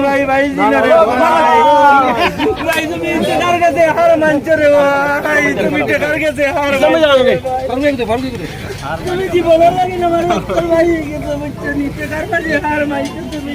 ভাই ভাই ভাই তুমি টাকার কাছে হার মানছো রে ভাই তুমি টাকার কাছে হার তুমি কি জীবনের লাগে না উত্তর ভাই তুমি টাকার কাছে হার মানছো তুমি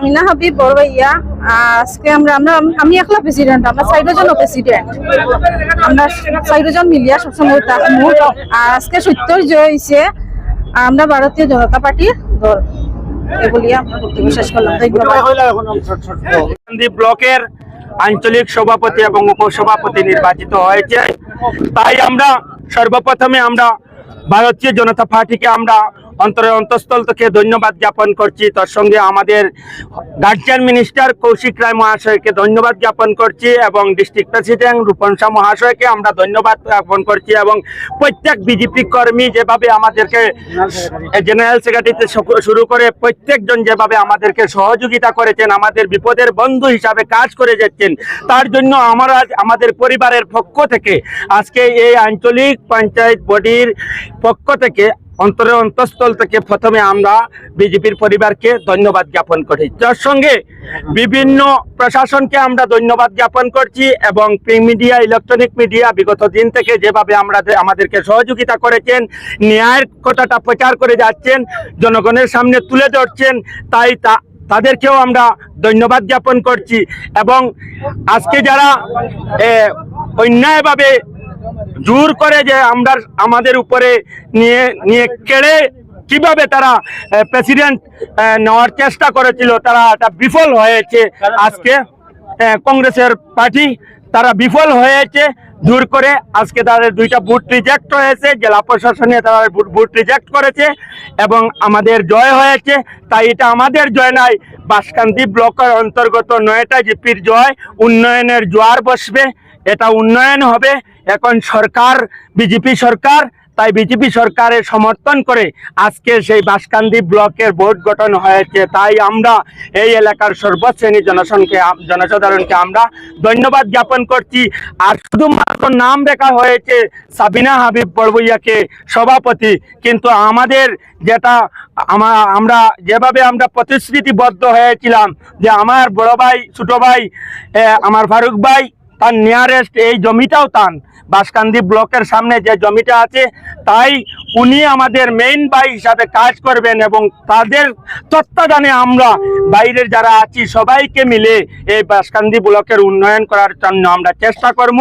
সামিনা হাবিব, বড় আজকে আমরা আমরা আমি একলা প্রেসিডেন্ট আমরা চাইরো প্রেসিডেন্ট আমরা চাইরো জন মিলিয়া সবসময় থাকব আর আজকে সত্যই জয় হয়েছে আমরা ভারতীয় জনতা পার্টির দল। ব্লকের আঞ্চলিক সভাপতি এবং উপসভাপতি নির্বাচিত হয়েছে। তাই আমরা সর্বপ্রথমে আমরা ভারতীয় জনতা পার্টিকে আমরা অন্তরের অন্তঃস্থল থেকে ধন্যবাদ জ্ঞাপন করছি। তার সঙ্গে আমাদের গার্জিয়ান মিনিস্টার কৌশিক রায় মহাশয়কে ধন্যবাদ জ্ঞাপন করছি এবং ডিস্ট্রিক্ট প্রেসিডেন্ট রূপন শাহ মহাশয়কে আমরা ধন্যবাদ জ্ঞাপন করছি এবং প্রত্যেক বিজেপি কর্মী যেভাবে আমাদেরকে জেনারেল সেক্রেটারিতে শুরু করে প্রত্যেকজন যেভাবে আমাদেরকে সহযোগিতা করেছেন আমাদের বিপদের বন্ধু হিসাবে কাজ করে যাচ্ছেন তার জন্য আমরা আজ আমাদের পরিবারের পক্ষ থেকে আজকে এই আঞ্চলিক পঞ্চায়েত বডির পক্ষ থেকে অন্তরের অন্তঃস্থল থেকে প্রথমে আমরা বিজেপির পরিবারকে ধন্যবাদ জ্ঞাপন করি। যার সঙ্গে বিভিন্ন প্রশাসনকে আমরা ধন্যবাদ জ্ঞাপন করছি এবং প্রিন্ট মিডিয়া, ইলেকট্রনিক মিডিয়া বিগত দিন থেকে যেভাবে আমরা আমাদেরকে সহযোগিতা করেছেন, ন্যায়ের কথাটা প্রচার করে যাচ্ছেন, জনগণের সামনে তুলে ধরছেন, তাই তা তাদেরকেও আমরা ধন্যবাদ জ্ঞাপন করছি এবং আজকে যারা অন্যায়ভাবে জোর করে যে আমরা আমাদের উপরে নিয়ে নিয়ে কেড়ে কীভাবে তারা প্রেসিডেন্ট নেওয়ার চেষ্টা করেছিল, তারা এটা বিফল হয়েছে আজকে। কংগ্রেসের পার্টি তারা বিফল হয়েছে, জোর করে আজকে তাদের দুইটা বুট রিজেক্ট হয়েছে, জেলা প্রশাসনে তারা বুট- বুট রিজেক্ট করেছে এবং আমাদের জয় হয়েছে। তাই এটা আমাদের জয় নাই, বাসকান্দি ব্লকের অন্তর্গত নয়টা জিপির জয়, উন্নয়নের জোয়ার বসবে, এটা উন্নয়ন হবে। এখন সরকার, বিজেপি সরকার, তাই বিজেপি সরকারের সমর্থন করে আজকে সেই বাসকান্দি ব্লকের বোর্ড গঠন হয়েছে। তাই আমরা এই এলাকার সর্বশ্রেণী জনসনকে জনসাধারণকে আমরা ধন্যবাদ জ্ঞাপন করছি। আর শুধুমাত্র নাম রেখা হয়েছে সাবিনা হাবিব বড়বইয়াকে সভাপতি। কিন্তু আমাদের যেটা আমা আমরা যেভাবে আমরা প্রতিশ্রুতিবদ্ধ হয়েছিলাম যে আমার বড় ভাই, ছোট ভাই আমার ফারুক ভাই তার নিয়ারেস্ট এই জমিটাও তান বাসকান্দি ব্লকের সামনে যে জমিটা আছে, তাই উনি আমাদের মেইন বাই হিসাবে কাজ করবেন এবং তাদের তত্ত্বাবধানে আমরা বাইরের যারা আছি, সবাইকে মিলে এই বাসকান্দি ব্লকের উন্নয়ন করার জন্য আমরা চেষ্টা করব।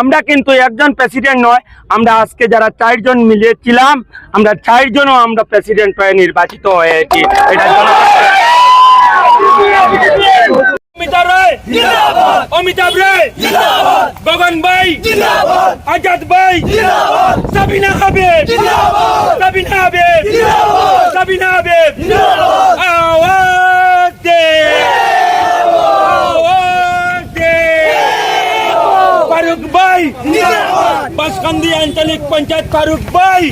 আমরা কিন্তু একজন প্রেসিডেন্ট নয়, আমরা আজকে যারা চারজন মিলেছিলাম, আমরা চারজনও আমরা প্রেসিডেন্ট হয়ে নির্বাচিত হয়েছি। এটা জনগণের- অমিতা রায় অমিতাভ রায়? গগন ভাই? আজাদ ভাই? সাবিনা হাবিব সাবিনা হাবিব সাবিনা হাবিব আওয়াজ দে! আওয়াজ দে! ফারুক ভাই? বাসকান্দি আঞ্চলিক পঞ্চায়েত ফারুক ভাই?